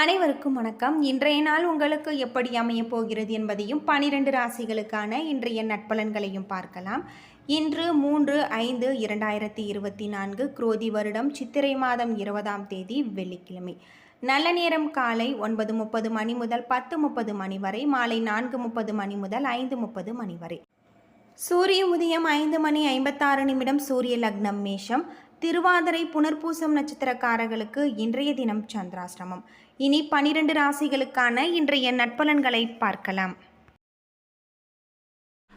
அனைவருக்கும் வணக்கம். இன்றைய நாள் உங்களுக்கு எப்படி அமையப் போகிறது என்பதையும் பனிரெண்டு ராசிகளுக்கான இன்றைய நட்பலன்களையும் பார்க்கலாம். இன்று மூன்று ஐந்து இரண்டாயிரத்தி இருபத்தி நான்கு குரோதி வருடம் சித்திரை மாதம் இருபதாம் தேதி வெள்ளிக்கிழமை. நல்ல நேரம் காலை ஒன்பது முப்பது மணி முதல் பத்து முப்பது மணி வரை மாலை நான்கு முப்பது மணி முதல் ஐந்து முப்பது மணி வரை. சூரிய உதயம் ஐந்து மணி ஐம்பத்தாறு நிமிடம் சூரிய லக்னம் மேஷம். திருவாதிரை புனர்பூசம் நட்சத்திரக்காரர்களுக்கு இன்றைய தினம் சந்திராசிரமம் இனி பனிரெண்டு ராசிகளுக்கான இன்றைய நட்பலன்களை பார்க்கலாம்.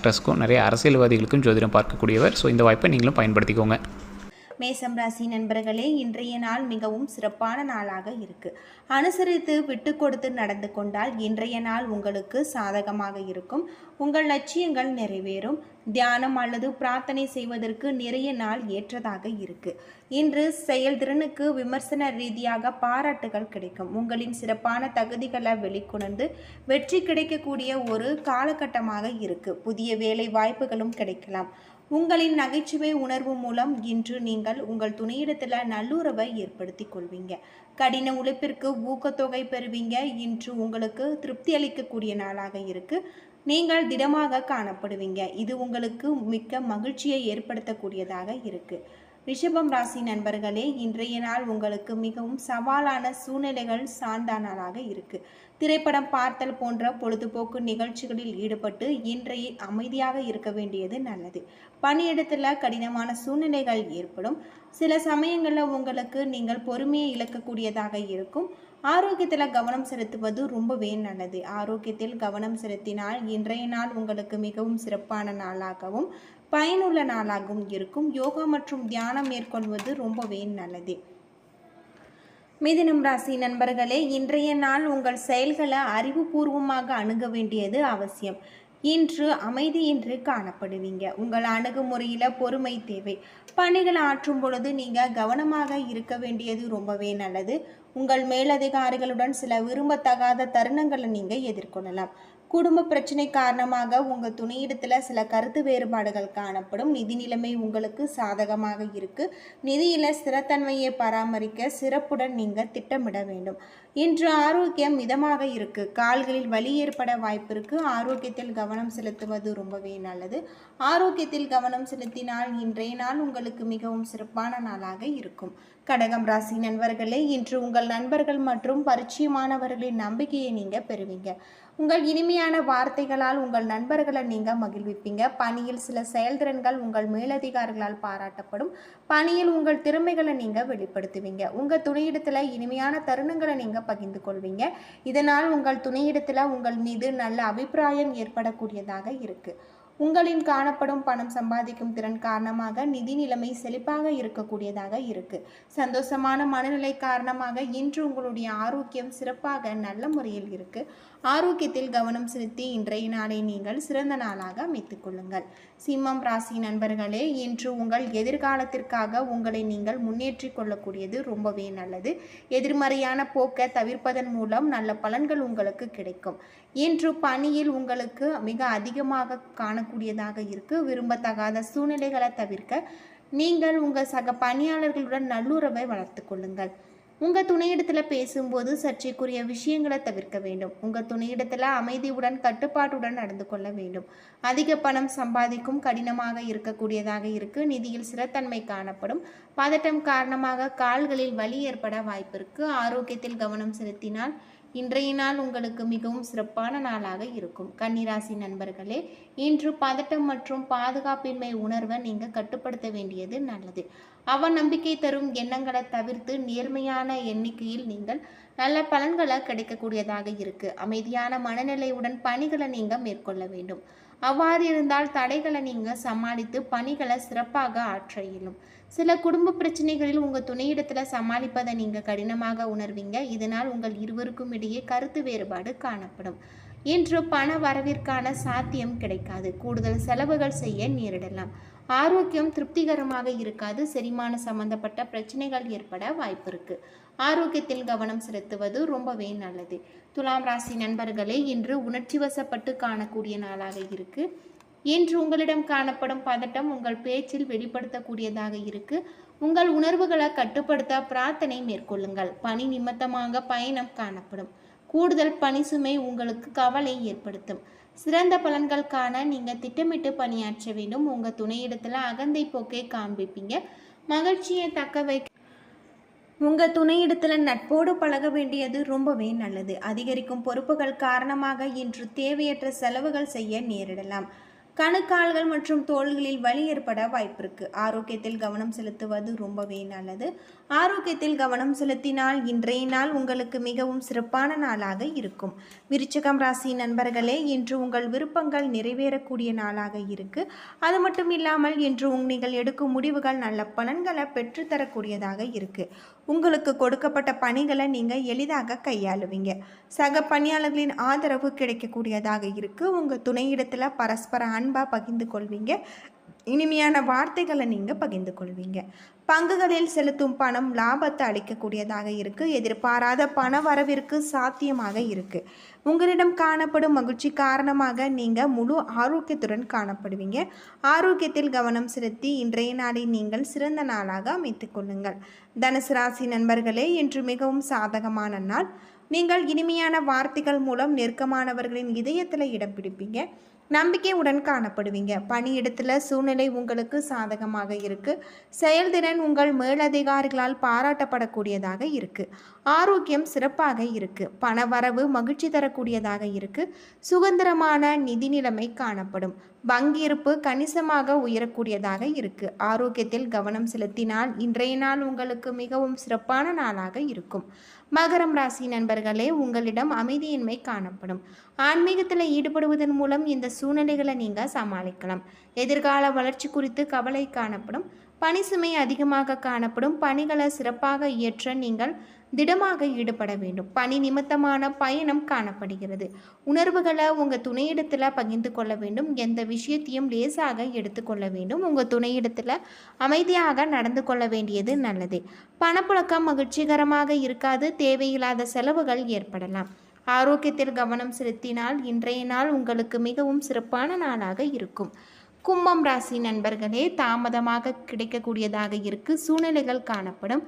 ஆக்ட்ரஸ்க்கும் நிறைய அரசியல்வாதிகளுக்கும் ஜோதிடம் பார்க்கக்கூடியவர். ஸோ இந்த வாய்ப்பை நீங்களும் பயன்படுத்திக்கோங்க. மேசம் ராசி நண்பர்களே இன்றைய நாள் மிகவும் சிறப்பான நாளாக இருக்கு. அனுசரித்து விட்டு கொடுத்து நடந்து கொண்டால் இன்றைய நாள் உங்களுக்கு சாதகமாக இருக்கும். உங்கள் லட்சியங்கள் நிறைவேறும். தியானம் அல்லது பிரார்த்தனை செய்வதற்கு நிறைய நாள் ஏற்றதாக இருக்கு. இன்று செயல்திறனுக்கு விமர்சன ரீதியாக பாராட்டுகள் கிடைக்கும். உங்களின் சிறப்பான தகுதிகளை வெளிக்கொணர்ந்து வெற்றி கிடைக்கக்கூடிய ஒரு காலகட்டமாக இருக்கு. புதிய வேலை வாய்ப்புகளும் கிடைக்கலாம். உங்களின் நகைச்சுவை உணர்வு மூலம் இன்று நீங்கள் உங்கள் துணையிடத்தில் நல்லுறவை ஏற்படுத்தி கொள்வீங்க. கடின உழைப்பிற்கு ஊக்கத்தொகை பெறுவீங்க. இன்று உங்களுக்கு திருப்தி அளிக்கக்கூடிய நாளாக இருக்குது நீங்கள் திடமாக காணப்படுவீங்க. இது உங்களுக்கு மிக்க மகிழ்ச்சியை ஏற்படுத்தக்கூடியதாக இருக்குது ரிஷபம் ராசி நண்பர்களே இன்றைய நாள் உங்களுக்கு மிகவும் சவாலான சூழ்நிலைகள் சார்ந்த நாளாக இருக்கு. திரைப்படம் பார்த்தல் போன்ற பொழுதுபோக்கு நிகழ்ச்சிகளில் ஈடுபட்டு இன்றைய அமைதியாக இருக்க வேண்டியது நல்லது. பணியிடத்தில் கடினமான சூழ்நிலைகள் ஏற்படும். சில சமயங்களில் உங்களுக்கு நீங்கள் பொறுமையை இழக்கக்கூடியதாக இருக்கும். ஆரோக்கியத்தில் கவனம் செலுத்துவது ரொம்பவே நல்லது. ஆரோக்கியத்தில் கவனம் செலுத்தினால் இன்றைய நாள் உங்களுக்கு மிகவும் சிறப்பான நாளாகவும் பயனுள்ள நாளாகவும் இருக்கும். யோகா மற்றும் தியானம் மேற்கொள்வது ரொம்பவே நல்லது. மிதினம் ராசி நண்பர்களே இன்றைய நாள் உங்கள் செயல்களை அறிவுபூர்வமாக அணுக வேண்டியது அவசியம். இன்று அமைதியின்றி காணப்படுவீங்க. உங்கள் அணுகுமுறையில் பொறுமை தேவை. பணிகள் ஆற்றும் பொழுது நீங்கள் கவனமாக இருக்க வேண்டியது ரொம்பவே நல்லது. உங்கள் மேலதிகாரிகளுடன் சில விரும்பத்தகாத தருணங்களை நீங்கள் எதிர்கொள்ளலாம். குடும்ப பிரச்சனை காரணமாக உங்கள் துணையிடத்தில் சில கருத்து வேறுபாடுகள் காணப்படும். நிதி நிலைமை உங்களுக்கு சாதகமாக இருக்குது நிதியில் ஸ்திரத்தன்மையை பராமரிக்க சிறப்புடன் நீங்கள் திட்டமிட வேண்டும். இன்று ஆரோக்கியம் மிதமாக இருக்கு. கால்களில் வலி ஏற்பட வாய்ப்பு இருக்கு. ஆரோக்கியத்தில் கவனம் செலுத்துவது ரொம்பவே நல்லது. ஆரோக்கியத்தில் கவனம் செலுத்தினால் இன்றைய நாள் உங்களுக்கு மிகவும் சிறப்பான நாளாக இருக்கும். கடகம் ராசி நண்பர்களே இன்று உங்கள் நண்பர்கள் மற்றும் பரிச்சயமானவர்களின் நம்பிக்கையை நீங்கள் பெறுவீங்க. உங்கள் இனிமையான வார்த்தைகளால் உங்கள் நண்பர்களை நீங்கள் மகிழ்விப்பீங்க. பணியில் சில செயல்திறன்கள் உங்கள் மேலதிகாரிகளால் பாராட்டப்படும். பணியில் உங்கள் திறமைகளை நீங்கள் வெளிப்படுத்துவீங்க. உங்கள் துணையிடத்தில் இனிமையான தருணங்களை நீங்கள் பகிர்ந்து கொள்வீங்க. இதனால் உங்கள் துணையிடத்தில் உங்கள் மீது நல்ல அபிப்பிராயம் ஏற்படக்கூடியதாக இருக்குது உங்களின் காணப்படும் பணம் சம்பாதிக்கும் திறன் காரணமாக நிதி நிலைமை செழிப்பாக இருக்கக்கூடியதாக இருக்கு. சந்தோஷமான மனநிலை காரணமாக இன்று உங்களுடைய ஆரோக்கியம் சிறப்பாக நல்ல முறையில் இருக்கு. ஆரோக்கியத்தில் கவனம் செலுத்தி இன்றைய நாளை நீங்கள் சிறந்த நாளாக அமைத்துக் கொள்ளுங்கள். சிம்மம் ராசி நண்பர்களே இன்று உங்கள் எதிர்காலத்திற்காக உங்களை நீங்கள் முன்னேற்றிக் கொள்ளக்கூடியது ரொம்பவே நல்லது. எதிர்மறையான போக்கை தவிர்ப்பதன் மூலம் நல்ல பலன்கள் உங்களுக்கு கிடைக்கும். இன்று பணியில் உங்களுக்கு மிக அதிகமாக காண காணக்கூடியதாக இருக்கு. விரும்பத்தகாத சூழ்நிலைகளை தவிர்க்க நீங்கள் உங்கள் சக பணியாளர்களுடன் நல்லுறவை வளர்த்து கொள்ளுங்கள். உங்கள் துணையிடத்தில் பேசும்போது சர்ச்சைக்குரிய விஷயங்களை தவிர்க்க வேண்டும். உங்கள் துணையிடத்தில் அமைதியுடன் கட்டுப்பாட்டுடன் நடந்து கொள்ள வேண்டும். அதிக பணம் சம்பாதிக்கும் கடினமாக இருக்கக்கூடியதாக இருக்கு. நிதியில் சிறத்தன்மை காணப்படும். பதட்டம் காரணமாக கால்களில் வலி ஏற்பட வாய்ப்பு இருக்கு. ஆரோக்கியத்தில் கவனம் செலுத்தினால் இன்றைய நாள் உங்களுக்கு மிகவும் சிறப்பான நாளாக இருக்கும். கன்னிராசி நண்பர்களே இன்று பதட்டம் மற்றும் பாதுகாப்பின்மை உணர்வை நீங்கள் கட்டுப்படுத்த வேண்டியது நல்லது. அவ நம்பிக்கை தரும் எண்ணங்களை தவிர்த்து நேர்மையான எண்ணிக்கையில் நீங்கள் நல்ல பலன்களை கிடைக்கக்கூடியதாக இருக்கு. அமைதியான மனநிலையுடன் பணிகளை நீங்கள் மேற்கொள்ள வேண்டும். அவ்வாறு இருந்தால் தடைகளை நீங்கள் சமாளித்து பணிகளை சிறப்பாக ஆற்ற இயலும். சில குடும்ப பிரச்சனைகளில் உங்கள் துணையிடத்தில் சமாளிப்பதை நீங்கள் கடினமாக உணர்வீங்க. இதனால் உங்கள் இருவருக்கும் இடையே கருத்து வேறுபாடு காணப்படும். இன்று பண வரவிற்கான சாத்தியம் கிடைக்காது. கூடுதல் செலவுகள் செய்ய நேரிடலாம். ஆரோக்கியம் திருப்திகரமாக இருக்காது. செரிமான சம்பந்தப்பட்ட பிரச்சனைகள் ஏற்பட வாய்ப்பு இருக்கு. ஆரோக்கியத்தில் கவனம் செலுத்துவது ரொம்பவே நல்லது. துலாம் ராசி நண்பர்களே இன்று உணர்ச்சி வசப்பட்டு காணக்கூடிய நாளாக இருக்குது இன்று உங்களிடம் காணப்படும் பதட்டம் உங்கள் பேச்சில் வெளிப்படுத்தக்கூடியதாக இருக்கு. உங்கள் உணர்வுகளை கட்டுப்படுத்த பிரார்த்தனை மேற்கொள்ளுங்கள். பணி நிமித்தமாக பயணம் காணப்படும். கூடுதல் பணி சுமை உங்களுக்கு கவலை ஏற்படுத்தும். சிறந்த பலன்கள் காண நீங்கள் திட்டமிட்டு பணியாற்ற வேண்டும். உங்கள் துணையிடத்தில் அகந்தை போக்கை காண்பிப்பீங்க. மகிழ்ச்சியை தக்க வைக்க உங்கள் துணையிடத்தில் நட்போடு பழக வேண்டியது ரொம்பவே நல்லது. அதிகரிக்கும் பொறுப்புகள் காரணமாக இன்று தேவையற்ற செலவுகள் செய்ய நேரிடலாம். கணுக்கால்கள் மற்றும் தோள்களில் வலி ஏற்பட வாய்ப்பிருக்கு. ஆரோக்கியத்தில் கவனம் செலுத்துவது ரொம்பவே நல்லது. ஆரோக்கியத்தில் கவனம் செலுத்தினால் இன்றைய நாள் உங்களுக்கு மிகவும் சிறப்பான நாளாக இருக்கும். விருச்சகம் ராசி நண்பர்களே இன்று உங்கள் விருப்பங்கள் நிறைவேறக்கூடிய நாளாக இருக்கு. அது மட்டும் இல்லாமல் இன்று நீங்கள் எடுக்கும் முடிவுகள் நல்ல பலன்களை பெற்றுத்தரக்கூடியதாக இருக்கு. உங்களுக்கு கொடுக்கப்பட்ட பணிகளை நீங்கள் எளிதாக கையாளுவீங்க. சக பணியாளர்களின் ஆதரவு கிடைக்கக்கூடியதாக இருக்கு. உங்கள் துணையிடத்தில் பரஸ்பர அன்பாக பகிர்ந்து கொள்வீங்க. இனிமையான வார்த்தைகளை நீங்கள் பகிர்ந்து கொள்வீங்க. பங்குகளில் செலுத்தும் பணம் லாபத்தை அளிக்கக்கூடியதாக இருக்கு. எதிர்பாராத பண வரவிற்கு சாத்தியமாக இருக்குது உங்களிடம் காணப்படும் மகிழ்ச்சி காரணமாக நீங்கள் முழு ஆரோக்கியத்துடன் காணப்படுவீங்க. ஆரோக்கியத்தில் கவனம் செலுத்தி இன்றைய நாளை நீங்கள் சிறந்த நாளாக அமைத்துக் கொள்ளுங்கள். தனுசு ராசி நண்பர்களே இன்று மிகவும் சாதகமான நாள். நீங்கள் இனிமையான வார்த்தைகள் மூலம் நெருக்கமானவர்களின் இதயத்தில் இடம் பிடிப்பீங்க. நம்பிக்கையுடன் காணப்படுவீங்க. பணியிடத்தில் சூழ்நிலை உங்களுக்கு சாதகமாக இருக்குது செயல்திறன் உங்கள் மேலதிகாரிகளால் பாராட்டப்படக்கூடியதாக இருக்குது ஆரோக்கியம் சிறப்பாக இருக்கு. பணவரவு மகிழ்ச்சி தரக்கூடியதாக இருக்குது சுதந்திரமான நிதி நிலைமை காணப்படும். வங்கியிருப்பு கணிசமாக உயரக்கூடியதாக இருக்கு. ஆரோக்கியத்தில் கவனம் செலுத்தினால் இன்றைய நாள் உங்களுக்கு மிகவும் சிறப்பான நாளாக இருக்கும். மகரம் ராசி நண்பர்களே உங்களிடம் அமைதியின்மை காணப்படும். ஆன்மீகத்தில் ஈடுபடுவதன் மூலம் இந்த சூழ்நிலைகளை நீங்கள் சமாளிக்கலாம். எதிர்கால வளர்ச்சி குறித்து கவலை காணப்படும். பணி சுமை அதிகமாக காணப்படும். பணிகளை சிறப்பாக இயற்ற நீங்கள் திடமாக ஈடுபட வேண்டும். பணி நிமித்தமான பயணம் காணப்படுகிறது. உணர்வுகளை உங்கள் துணையிடத்தில் பகிர்ந்து கொள்ள வேண்டும். எந்த விஷயத்தையும் லேசாக எடுத்துக்கொள்ள வேண்டும். உங்கள் துணையிடத்தில் அமைதியாக நடந்து கொள்ள வேண்டியது நல்லது. பணப்புழக்கம் மகிழ்ச்சிகரமாக இருக்காது. தேவையில்லாத செலவுகள் ஏற்படலாம். ஆரோக்கியத்தில் கவனம் செலுத்தினால் இன்றைய நாள் உங்களுக்கு மிகவும் சிறப்பான நாளாக இருக்கும். கும்பம் ராசி நண்பர்களே தாமதமாக கிடைக்கக்கூடியதாக இருக்கு. சூழ்நிலைகள் காணப்படும்.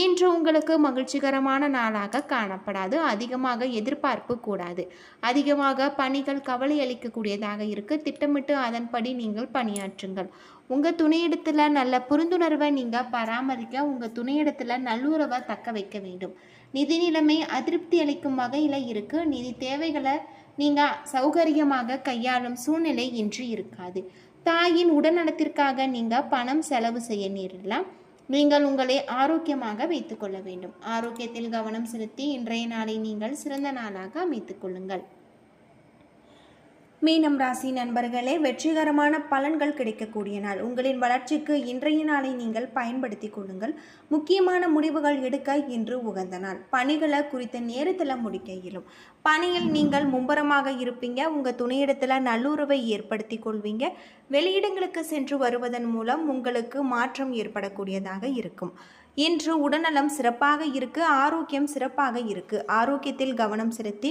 இன்று உங்களுக்கு மகிழ்ச்சிகரமான நாளாக காணப்படாது. அதிகமாக எதிர்பார்ப்பு கூடாது. அதிகமாக பணிகள் கவலை அளிக்கக்கூடியதாக இருக்கு. திட்டமிட்டு அதன்படி நீங்கள் பணியாற்றுங்கள். உங்கள் துணையிடத்தில் நல்ல புரிந்துணர்வை நீங்கள் பராமரிக்க உங்கள் துணையிடத்தில் நல்லுறவை தக்க வைக்க வேண்டும். நிதி நிலைமை அதிருப்தி அளிக்கும் வகையில் இருக்கு. நிதி தேவைகளை நீங்கள் சௌகரியமாக கையாளும் சூழ்நிலை இன்று இருக்காது. தாயின் உடல்நலத்திற்காக நீங்கள் பணம் செலவு செய்ய நேரிடலாம். நீங்கள் உங்களை ஆரோக்கியமாக வைத்துக்கொள்ள வேண்டும். ஆரோக்கியத்தில் கவனம் செலுத்தி இன்றைய நாளை நீங்கள் சிறந்த நாளாக அமைத்துக் கொள்ளுங்கள். மீனம் ராசி நண்பர்களே வெற்றிகரமான பலன்கள் கிடைக்கக்கூடிய நாள். உங்களின் வளர்ச்சிக்கு இன்றைய நாளை நீங்கள் பயன்படுத்தி கொள்ளுங்கள். முக்கியமான முடிவுகள் எடுக்க இன்று உகந்த நாள். பணிகளை குறித்த நேரத்தில் முடிக்க இயலும். பணியில் நீங்கள் மும்பரமாக இருப்பீங்க. உங்கள் துணையிடத்தில் நல்லுறவை ஏற்படுத்தி கொள்வீங்க. வெளியிடங்களுக்கு சென்று வருவதன் மூலம் உங்களுக்கு மாற்றம் ஏற்படக்கூடியதாக இருக்கும். இன்று உடல்நலம் சிறப்பாக இருக்கு. ஆரோக்கியம் சிறப்பாக இருக்கு. ஆரோக்கியத்தில் கவனம் செலுத்தி